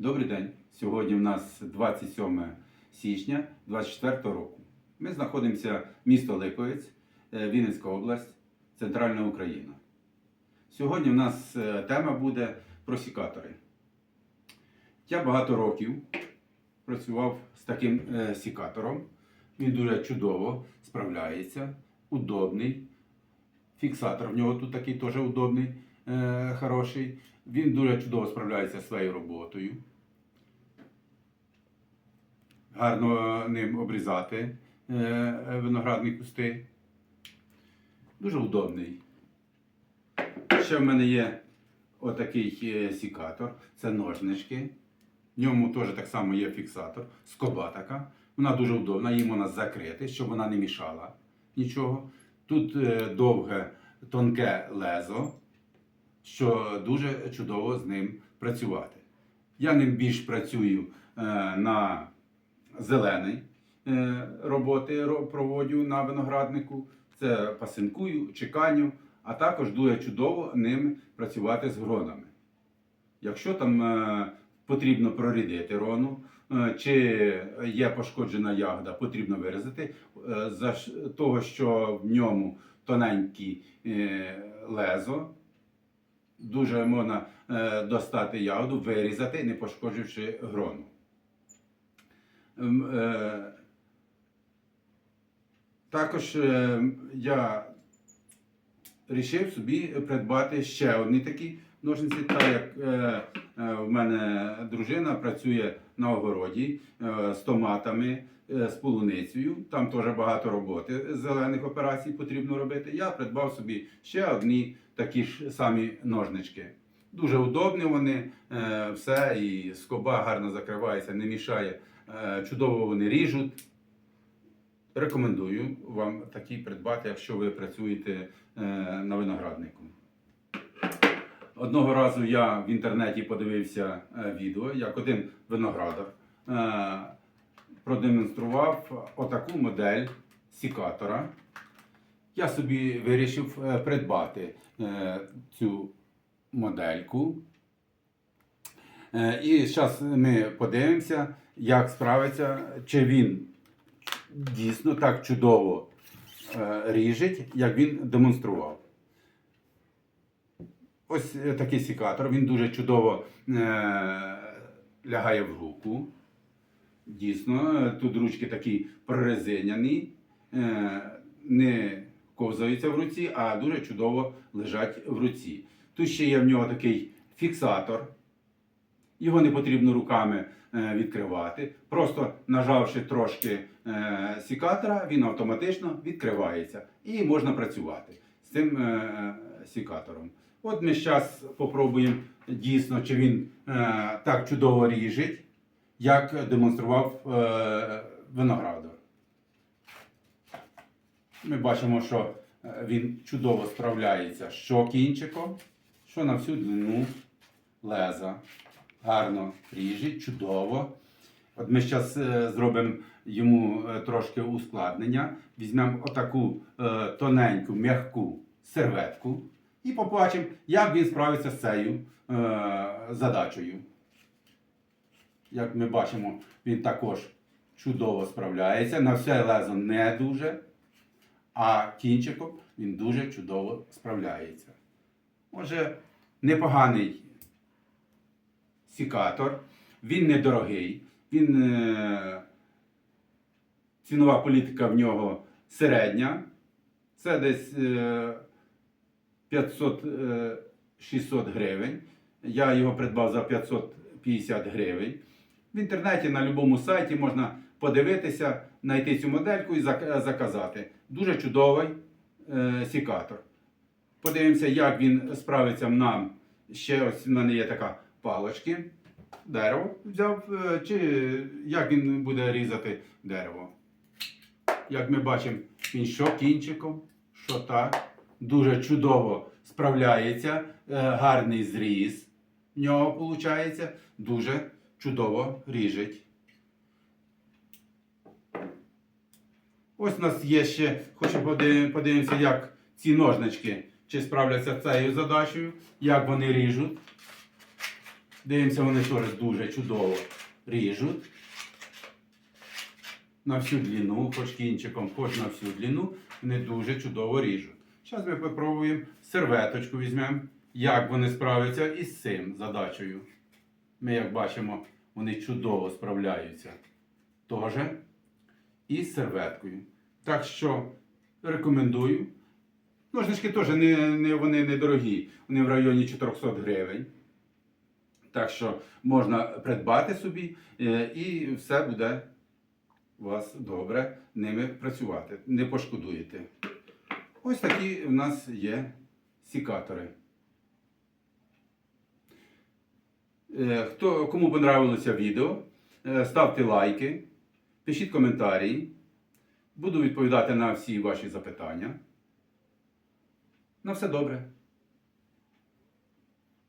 Добрий день. Сьогодні в нас 27 січня 2024 року. Ми знаходимося місто Липовець, е, Вінницька область, Центральна Україна. Сьогодні в нас е, тема буде про сікатори. Я багато років працював з таким е, сікатором. Він дуже чудово справляється, удобний. Фіксатор в нього тут такий теж удобний, хороший. Він дуже чудово справляється зі своєю роботою. Гарно ним обрізати е, виноградні кусти. Дуже удобний. Ще в мене є отакий е, сікатор, це ножнички. В ньому теж так само є фіксатор, скоба така. Вона дуже удобна, її можна закрити, щоб вона не мішала нічого. Тут е, довге, тонке лезо, що дуже чудово з ним працювати. Я ним більш працюю е, на зелений е, роботи ро- проводжу на винограднику. Це пасинкую, чеканю, а також дуже чудово ним працювати з гронами. Якщо там е, потрібно прорідити рону, е, чи є пошкоджена ягода, потрібно вирізати. За того, що в ньому тоненькі е, лезо, дуже можна достати ягоду, вирізати, не пошкодживши грону. Ем, е, Також е, я вирішив собі придбати ще одні такі ножниці, так як е, в мене дружина працює на огороді з томатами, з полуницею. Там теж багато роботи зелених операцій потрібно робити. Я придбав собі ще одні такі ж самі ножнички. Дуже удобні вони, все, і скоба гарно закривається, не мішає. Е, Чудово вони ріжуть. Рекомендую вам такі придбати, якщо ви працюєте е, на винограднику. Одного разу я в інтернеті подивився е, відео, як один виноградар продемонстрував отаку модель сікатора. Я собі вирішив придбати цю модельку. І зараз ми подивимося, як справиться, чи він дійсно так чудово е, ріжить, як він демонстрував. Ось е, такий сікатор, він дуже чудово е, лягає в руку. Дійсно, е, тут ручки такі прорезиняні, е, не ковзаються в руці, а дуже чудово лежать в руці. Тут ще є в нього такий фіксатор. Його не потрібно руками е, відкривати. Просто нажавши трошки е, сікатора, він автоматично відкривається і можна працювати з цим е, сікатором. От ми зараз спробуємо дійсно, чи він так чудово ріжить, як демонстрував виноградар. Ми бачимо, що він чудово справляється що кінчиком, що на всю длину леза. Гарно ріжить, чудово. От ми зараз зробимо йому е, трошки ускладнення. Візьмемо отаку е, тоненьку, м'яку серветку і побачимо, як він справиться з цією е, задачею. Як ми бачимо, він також чудово справляється. На все лезо не дуже, а кінчиком він дуже чудово справляється. Отже, непоганий сікатор. Він недорогий. Він, е, цінова політика в нього середня. Це десь е, 500-600 гривень. Я його придбав за 550 гривень. В інтернеті на будь-якому сайті можна подивитися, знайти цю модельку і заказати. Дуже чудовий е, сікатор. Подивимося, як він справиться нам. Ще ось в мене є така палочки. Дерево взяв, е, чи як він буде різати дерево. Як ми бачимо, він що кінчиком, що так. Дуже чудово справляється. Е, Гарний зріз в нього виходить. Дуже чудово ріжить. Ось у нас є ще, хочу подив- подивимося, як ці ножнички чи справляться з цією задачею, як вони ріжуть. Дивимося, вони теж дуже чудово ріжуть. На всю длину, хоч кінчиком, хоч на всю длину, вони дуже чудово ріжуть. Зараз ми попробуємо серветочку візьмемо, як вони справляться із цим задачею. Ми, як бачимо, вони чудово справляються. Теж і з серветкою. Так що рекомендую. Ножнички теж не, не, вони недорогі, вони в районі 400 гривень. Так що можна придбати собі е, і все буде у вас добре ними працювати. Не пошкодуєте. Ось такі у нас є сікатори. Е, Хто, кому понравилося відео, е, ставте лайки, пишіть коментарі. Буду відповідати на всі ваші запитання. На все добре.